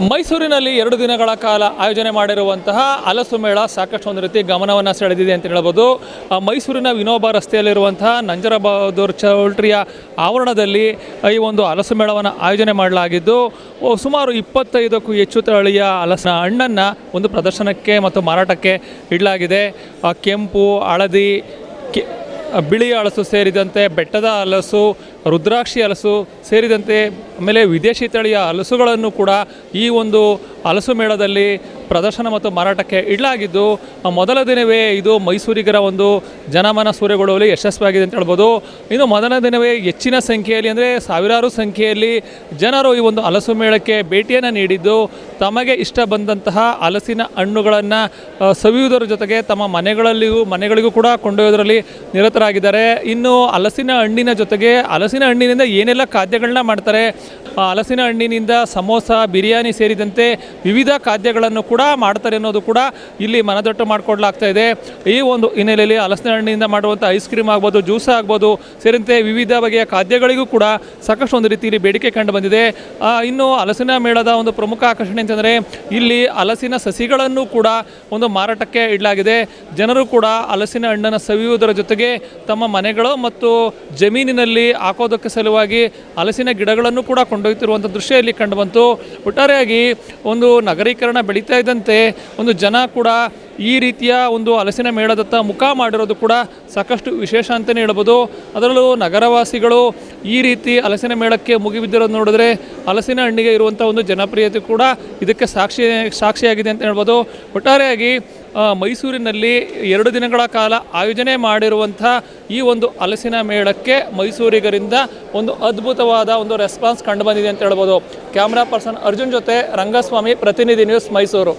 ಮೈಸೂರಿನಲ್ಲಿ ಎರಡು ದಿನಗಳ ಕಾಲ ಆಯೋಜನೆ ಮಾಡಿರುವಂತಹ ಹಲಸು ಮೇಳ ಸಾಕಷ್ಟು ಒಂದು ರೀತಿ ಗಮನವನ್ನು ಸೆಳೆದಿದೆ ಅಂತ ಹೇಳ್ಬೋದು. ಮೈಸೂರಿನ ವಿನೋಬ ರಸ್ತೆಯಲ್ಲಿರುವಂತಹ ನಂಜರ ಬಹದ್ದೂರ್ ಚೌಲ್ಟ್ರಿಯ ಆವರಣದಲ್ಲಿ ಈ ಒಂದು ಹಲಸು ಮೇಳವನ್ನು ಆಯೋಜನೆ ಮಾಡಲಾಗಿದ್ದು ಸುಮಾರು ಇಪ್ಪತ್ತೈದಕ್ಕೂ ಹೆಚ್ಚು ತಳಿಯ ಹಲಸಿನ ಹಣ್ಣನ್ನು ಒಂದು ಪ್ರದರ್ಶನಕ್ಕೆ ಮತ್ತು ಮಾರಾಟಕ್ಕೆ ಇಡಲಾಗಿದೆ. ಕೆಂಪು, ಹಳದಿ ಬಿಳಿ ಹಲಸು ಸೇರಿದಂತೆ ಬೆಟ್ಟದ ಹಲಸು ರುದ್ರಾಕ್ಷಿ ಹಲಸು ಸೇರಿದಂತೆ ಆಮೇಲೆ ವಿದೇಶಿ ತಳಿಯ ಹಲಸುಗಳನ್ನು ಕೂಡ ಈ ಒಂದು ಹಲಸು ಮೇಳದಲ್ಲಿ ಪ್ರದರ್ಶನ ಮತ್ತು ಮಾರಾಟಕ್ಕೆ ಇಡಲಾಗಿದ್ದು ಮೊದಲ ದಿನವೇ ಇದು ಮೈಸೂರಿಗರ ಒಂದು ಜನಮನ ಸೂರ್ಯಗೊಳ್ಳುವಲ್ಲಿ ಯಶಸ್ವಿಯಾಗಿದೆ ಅಂತ ಹೇಳ್ಬೋದು. ಇನ್ನು ಮೊದಲ ದಿನವೇ ಹೆಚ್ಚಿನ ಸಂಖ್ಯೆಯಲ್ಲಿ ಅಂದರೆ ಸಾವಿರಾರು ಸಂಖ್ಯೆಯಲ್ಲಿ ಜನರು ಈ ಒಂದು ಹಲಸು ಮೇಳಕ್ಕೆ ಭೇಟಿಯನ್ನು ನೀಡಿದ್ದು. ತಮಗೆ ಇಷ್ಟ ಬಂದಂತಹ ಹಲಸಿನ ಹಣ್ಣುಗಳನ್ನು ಸವಿಯುವುದರ ಜೊತೆಗೆ ತಮ್ಮ ಮನೆಗಳಲ್ಲಿಯೂ ಮನೆಗಳಿಗೂ ಕೂಡ ಕೊಂಡೊಯ್ಯೋದರಲ್ಲಿ ನಿರತರಾಗಿದ್ದಾರೆ. ಇನ್ನು ಹಲಸಿನ ಹಣ್ಣಿನ ಜೊತೆಗೆ ಹಲಸಿನ ಹಣ್ಣಿನಿಂದ ಏನೆಲ್ಲ ಖಾದ್ಯಗಳನ್ನ ಮಾಡ್ತಾರೆ? ಹಲಸಿನ ಹಣ್ಣಿನಿಂದ ಸಮೋಸ, ಬಿರಿಯಾನಿ ಸೇರಿದಂತೆ ವಿವಿಧ ಖಾದ್ಯಗಳನ್ನು ಕೂಡ ಮಾಡ್ತಾರೆ ಅನ್ನೋದು ಕೂಡ ಇಲ್ಲಿ ಮನದಟ್ಟು ಮಾಡಿಕೊಡ್ಲಾಗ್ತಾ ಇದೆ. ಈ ಒಂದು ಹಿನ್ನೆಲೆಯಲ್ಲಿ ಹಲಸಿನ ಹಣ್ಣಿನಿಂದ ಮಾಡುವಂಥ ಐಸ್ ಕ್ರೀಮ್ ಆಗ್ಬೋದು ಜ್ಯೂಸ್ ಆಗ್ಬೋದು, ಸೇರಿದಂತೆ ವಿವಿಧ ಬಗೆಯ ಖಾದ್ಯಗಳಿಗೂ ಕೂಡ ಸಾಕಷ್ಟು ಒಂದು ರೀತಿಯಲ್ಲಿ ಬೇಡಿಕೆ ಕಂಡು ಬಂದಿದೆ. ಇನ್ನು ಹಲಸಿನ ಮೇಳದ ಒಂದು ಪ್ರಮುಖ ಆಕರ್ಷಣೆ ಅಂತಂದರೆ ಇಲ್ಲಿ ಹಲಸಿನ ಸಸಿಗಳನ್ನು ಕೂಡ ಒಂದು ಮಾರಾಟಕ್ಕೆ ಇಡಲಾಗಿದೆ. ಜನರು ಕೂಡ ಹಲಸಿನ ಹಣ್ಣನ್ನು ಸವಿಯುವುದರ ಜೊತೆಗೆ ತಮ್ಮ ಮನೆಗಳು ಮತ್ತು ಜಮೀನಿನಲ್ಲಿ ಹಾಕೋದಕ್ಕೆ ಸಲುವಾಗಿ ಹಲಸಿನ ಗಿಡಗಳನ್ನು ಕೂಡ ಕೊಂಡೊಯ್ತಿರುವಂಥ ದೃಶ್ಯ ಇಲ್ಲಿ ಕಂಡುಬಂತು ಒಟ್ಟಾರೆಯಾಗಿ ಒಂದು ನಗರೀಕರಣ ಬೆಳೀತಾ ಇದ್ದಂತೆ ಒಂದು ಜನ ಕೂಡ ಈ ರೀತಿಯ ಒಂದು ಹಲಸಿನ ಮೇಳದತ್ತ ಮುಖ ಮಾಡಿರೋದು ಕೂಡ ಸಾಕಷ್ಟು ವಿಶೇಷ ಅಂತಲೇ ಹೇಳ್ಬೋದು. ಅದರಲ್ಲೂ ನಗರವಾಸಿಗಳು ಈ ರೀತಿ ಹಲಸಿನ ಮೇಳಕ್ಕೆ ಮುಗಿಬಿದ್ದಿರೋದು ನೋಡಿದ್ರೆ ಹಲಸಿನ ಹಣ್ಣಿಗೆ ಇರುವಂಥ ಒಂದು ಜನಪ್ರಿಯತೆ ಕೂಡ ಇದಕ್ಕೆ ಸಾಕ್ಷಿ, ಸಾಕ್ಷಿಯಾಗಿದೆ ಅಂತ ಹೇಳ್ಬೋದು. ಒಟ್ಟಾರೆಯಾಗಿ ಮೈಸೂರಿನಲ್ಲಿ ಎರಡು ದಿನಗಳ ಕಾಲ ಆಯೋಜನೆ ಮಾಡಿರುವಂಥ ಈ ಒಂದು ಹಲಸಿನ ಮೇಳಕ್ಕೆ ಮೈಸೂರಿಗರಿಂದ ಒಂದು ಅದ್ಭುತವಾದ ಒಂದು ರೆಸ್ಪಾನ್ಸ್ ಕಂಡು ಬಂದಿದೆ ಅಂತ ಹೇಳ್ಬೋದು. ಕ್ಯಾಮ್ರಾ ಪರ್ಸನ್ ಅರ್ಜುನ್ ಜೊತೆ ರಂಗಸ್ವಾಮಿ, ಪ್ರತಿನಿಧಿ ನ್ಯೂಸ್ ಮೈಸೂರು.